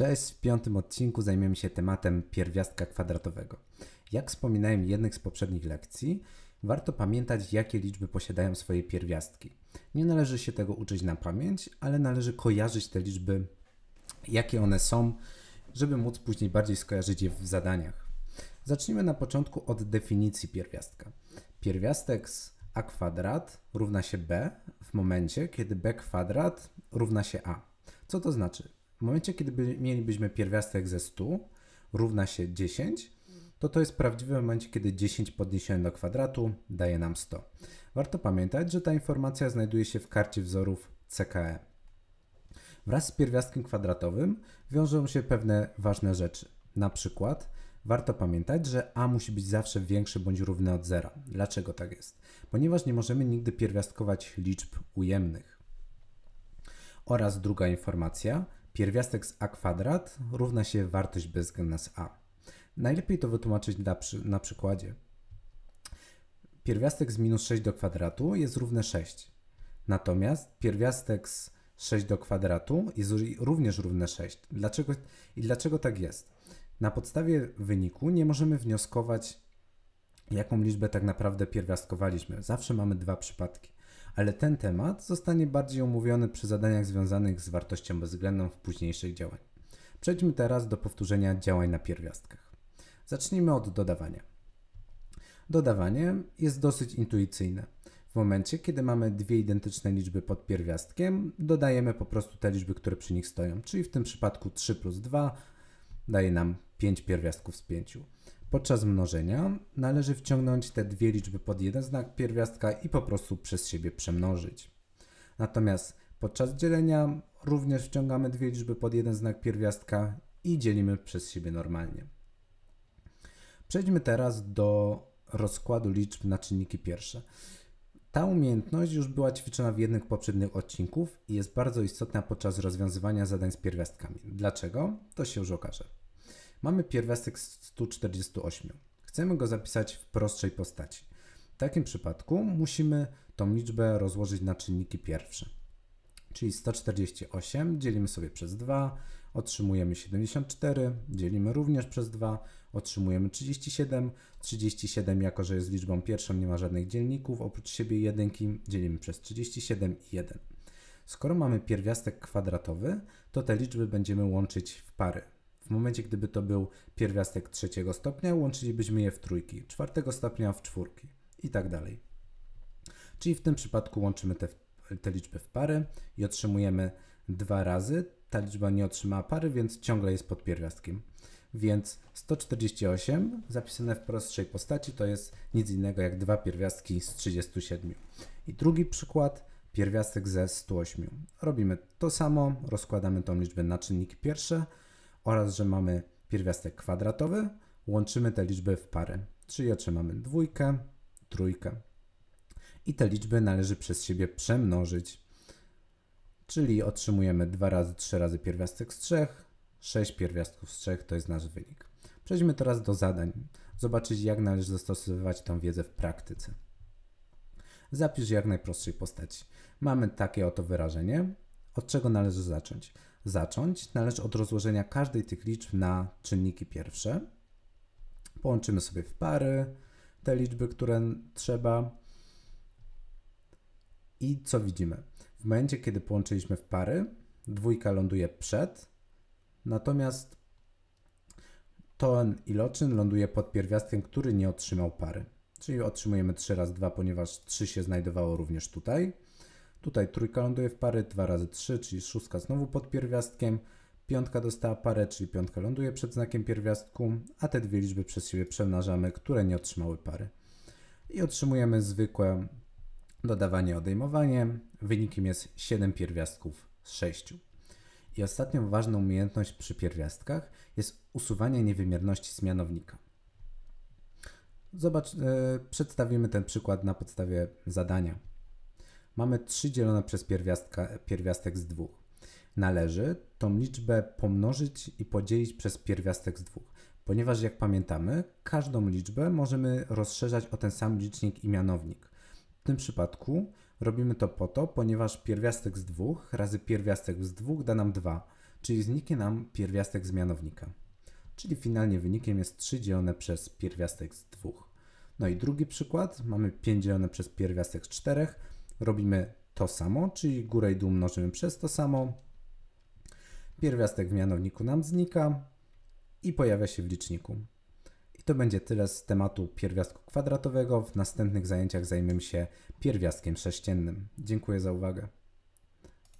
Cześć, w piątym odcinku zajmiemy się tematem pierwiastka kwadratowego. Jak wspominałem w jednych z poprzednich lekcji, warto pamiętać, jakie liczby posiadają swoje pierwiastki. Nie należy się tego uczyć na pamięć, ale należy kojarzyć te liczby, jakie one są, żeby móc później bardziej skojarzyć je w zadaniach. Zacznijmy na początku od definicji pierwiastka. Pierwiastek z a kwadrat równa się b w momencie, kiedy b kwadrat równa się a. Co to znaczy? W momencie, kiedy by, mielibyśmy pierwiastek ze 100 równa się 10, to to jest prawdziwe w momencie, kiedy 10 podniesione do kwadratu daje nam 100. Warto pamiętać, że ta informacja znajduje się w karcie wzorów CKE. Wraz z pierwiastkiem kwadratowym wiążą się pewne ważne rzeczy. Na przykład warto pamiętać, że a musi być zawsze większy bądź równy od zera. Dlaczego tak jest? Ponieważ nie możemy nigdy pierwiastkować liczb ujemnych. Oraz druga informacja, pierwiastek z a kwadrat równa się wartość bezwzględna z a. Najlepiej to wytłumaczyć na, przy, na przykładzie. Pierwiastek z minus 6 do kwadratu jest równy 6. Natomiast pierwiastek z 6 do kwadratu jest również równy 6. Dlaczego, I dlaczego tak jest? Na podstawie wyniku nie możemy wnioskować, jaką liczbę tak naprawdę pierwiastkowaliśmy. Zawsze mamy dwa przypadki. Ale ten temat zostanie bardziej omówiony przy zadaniach związanych z wartością bezwzględną w późniejszych działań. Przejdźmy teraz do powtórzenia działań na pierwiastkach. Zacznijmy od dodawania. Dodawanie jest dosyć intuicyjne. W momencie, kiedy mamy dwie identyczne liczby pod pierwiastkiem, dodajemy po prostu te liczby, które przy nich stoją, czyli w tym przypadku 3 plus 2 daje nam 5 pierwiastków z 5. Podczas mnożenia należy wciągnąć te dwie liczby pod jeden znak pierwiastka i po prostu przez siebie przemnożyć. Natomiast podczas dzielenia również wciągamy dwie liczby pod jeden znak pierwiastka i dzielimy przez siebie normalnie. Przejdźmy teraz do rozkładu liczb na czynniki pierwsze. Ta umiejętność już była ćwiczona w jednych poprzednich odcinków i jest bardzo istotna podczas rozwiązywania zadań z pierwiastkami. Dlaczego? To się już okaże. Mamy pierwiastek z 148. Chcemy go zapisać w prostszej postaci. W takim przypadku musimy tą liczbę rozłożyć na czynniki pierwsze. Czyli 148 dzielimy sobie przez 2, otrzymujemy 74, dzielimy również przez 2, otrzymujemy 37. 37, jako że jest liczbą pierwszą, nie ma żadnych dzielników, oprócz siebie jedynki, dzielimy przez 37 i 1. Skoro mamy pierwiastek kwadratowy, to te liczby będziemy łączyć w pary. W momencie, gdyby to był pierwiastek trzeciego stopnia, łączylibyśmy je w trójki, czwartego stopnia w czwórki i tak dalej. Czyli w tym przypadku łączymy te, te liczby w pary i otrzymujemy dwa razy. Ta liczba nie otrzymała pary, więc ciągle jest pod pierwiastkiem. Więc 148 zapisane w prostszej postaci to jest nic innego jak dwa pierwiastki z 37. I drugi przykład, pierwiastek ze 108. Robimy to samo, rozkładamy tą liczbę na czynniki pierwsze oraz, że mamy pierwiastek kwadratowy, łączymy te liczby w pary, czyli otrzymamy dwójkę, trójkę. I te liczby należy przez siebie przemnożyć, czyli otrzymujemy 2 razy 3 razy pierwiastek z 3, 6 pierwiastków z 3 to jest nasz wynik. Przejdźmy teraz do zadań, zobaczyć jak należy zastosowywać tę wiedzę w praktyce. Zapisz jak najprostszej postaci. Mamy takie oto wyrażenie. Od czego należy zacząć? Zacząć należy od rozłożenia każdej tych liczb na czynniki pierwsze. Połączymy sobie w pary te liczby, które trzeba. I co widzimy? W momencie, kiedy połączyliśmy w pary, dwójka ląduje przed, natomiast ten iloczyn ląduje pod pierwiastkiem, który nie otrzymał pary. Czyli otrzymujemy 3 razy 2, ponieważ 3 się znajdowało również tutaj. Tutaj trójka ląduje w pary, 2 razy 3, czyli szóstka znowu pod pierwiastkiem. Piątka dostała parę, czyli piątka ląduje przed znakiem pierwiastku, a te dwie liczby przez siebie przemnażamy, które nie otrzymały pary. I otrzymujemy zwykłe dodawanie, odejmowanie. Wynikiem jest 7 pierwiastków z 6. I ostatnią ważną umiejętność przy pierwiastkach jest usuwanie niewymierności z mianownika. Zobacz, yy, przedstawimy ten przykład na podstawie zadania. Mamy 3 dzielone przez pierwiastek z 2. Należy tą liczbę pomnożyć i podzielić przez pierwiastek z 2, ponieważ jak pamiętamy, każdą liczbę możemy rozszerzać o ten sam licznik i mianownik. W tym przypadku robimy to po to, ponieważ pierwiastek z 2 razy pierwiastek z 2 da nam 2, czyli zniknie nam pierwiastek z mianownika. Czyli finalnie wynikiem jest 3 dzielone przez pierwiastek z 2. No i drugi przykład, mamy 5 dzielone przez pierwiastek z 4. Robimy to samo, czyli górę i dół mnożymy przez to samo. Pierwiastek w mianowniku nam znika i pojawia się w liczniku. I to będzie tyle z tematu pierwiastku kwadratowego. W następnych zajęciach zajmiemy się pierwiastkiem sześciennym. Dziękuję za uwagę.